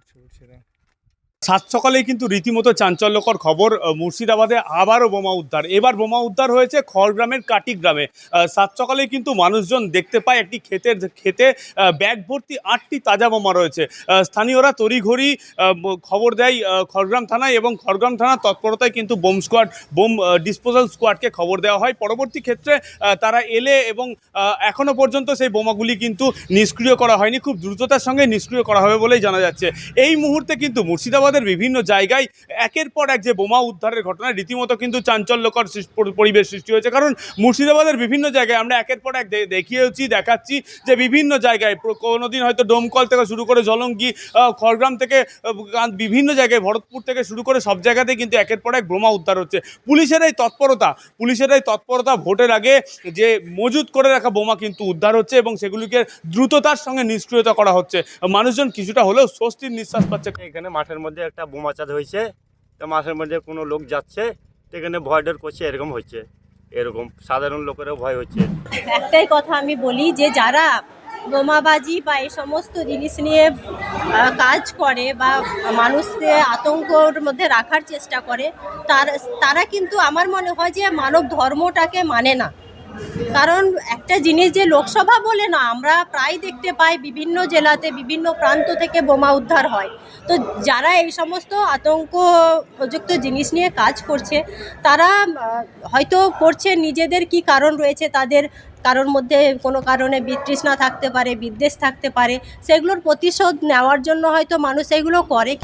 出不去了 সাত সকালেই কিন্তু রীতিমতো চাঞ্চল্যকর খবর মুর্শিদাবাদে আবারও বোমা উদ্ধার। এবার বোমা উদ্ধার হয়েছে খড়গ্রামের কাটি গ্রামে সাত সকালেই কিন্তু মানুষজন দেখতে পায় একটি ক্ষেতের ক্ষেতে ব্যাগ ভর্তি আটটি তাজা বোমা রয়েছে। স্থানীয়রা তড়িঘড়ি খবর দেয় খড়গ্রাম থানায় এবং খড়গ্রাম থানার তৎপরতায় কিন্তু বোম স্কোয়াড বোম ডিসপোজাল স্কোয়াডকে খবর দেওয়া হয়। পরবর্তী ক্ষেত্রে তারা এলে এবং আহ, এখনও পর্যন্ত সেই বোমাগুলি কিন্তু নিষ্ক্রিয় করা হয়নি। খুব দ্রুততার সঙ্গে নিষ্ক্রিয় করা হবে বলেই জানা যাচ্ছে। এই মুহূর্তে কিন্তু মুর্শিদাবাদের বিভিন্ন জায়গায় একের পর এক যে বোমা উদ্ধারের ঘটনা, রীতিমতো কিন্তু চাঞ্চল্যকর পরিবেশ সৃষ্টি হয়েছে। কারণ মুর্শিদাবাদের বিভিন্ন জায়গায় আমরা একের পর এক দেখিয়েছি দেখাচ্ছি যে বিভিন্ন জায়গায় কোনোদিন হয়তো ডোমকল থেকে শুরু করে জলঙ্গি খড়গ্রাম থেকে বিভিন্ন জায়গায় ভরতপুর থেকে শুরু করে সব জায়গাতেই কিন্তু একের পর এক বোমা উদ্ধার হচ্ছে। পুলিশের এই তৎপরতা, পুলিশের এই তৎপরতা ভোটের আগে যে মজুত করে রাখা বোমা কিন্তু উদ্ধার হচ্ছে এবং সেগুলিকে দ্রুততার সঙ্গে নিষ্ক্রিয়তা করা হচ্ছে। মানুষজন কিছুটা হলেও স্বস্তির নিঃশ্বাস পাচ্ছে। এখানে মাঠের মধ্যে একটা বোমা চাঁদ হয়েছে, তো মাঠের মধ্যে কোনো লোক যাচ্ছে, তো এখানে ভয় ডর করছে, এরকম হচ্ছে, এরকম সাধারণ লোকেরও ভয় হচ্ছে। একটাই কথা আমি বলি যে যারা বোমাবাজি বা এই সমস্ত জিনিস নিয়ে কাজ করে বা মানুষকে আতঙ্কর মধ্যে রাখার চেষ্টা করে, তার, তারা কিন্তু আমার মনে হয় যে মানব ধর্মটাকে মানে না। কারণ একটা জিনিস যে লোকসভা বলে না, আমরা প্রায় দেখতে পাই বিভিন্ন জেলাতে বিভিন্ন প্রান্ত থেকে বোমা উদ্ধার হয়। তো যারা এই সমস্ত আতঙ্ক প্রযুক্ত জিনিস নিয়ে কাজ করছে, তারা হয়তো করছে, নিজেদের কি কারণ রয়েছে, তাদের কারোর মধ্যে কোনো কারণে বিতৃষ্ণা থাকতে পারে, বিদ্বেষ থাকতে পারে, সেগুলোর প্রতিশোধ নেওয়ার জন্য হয়তো মানুষ এগুলো করে।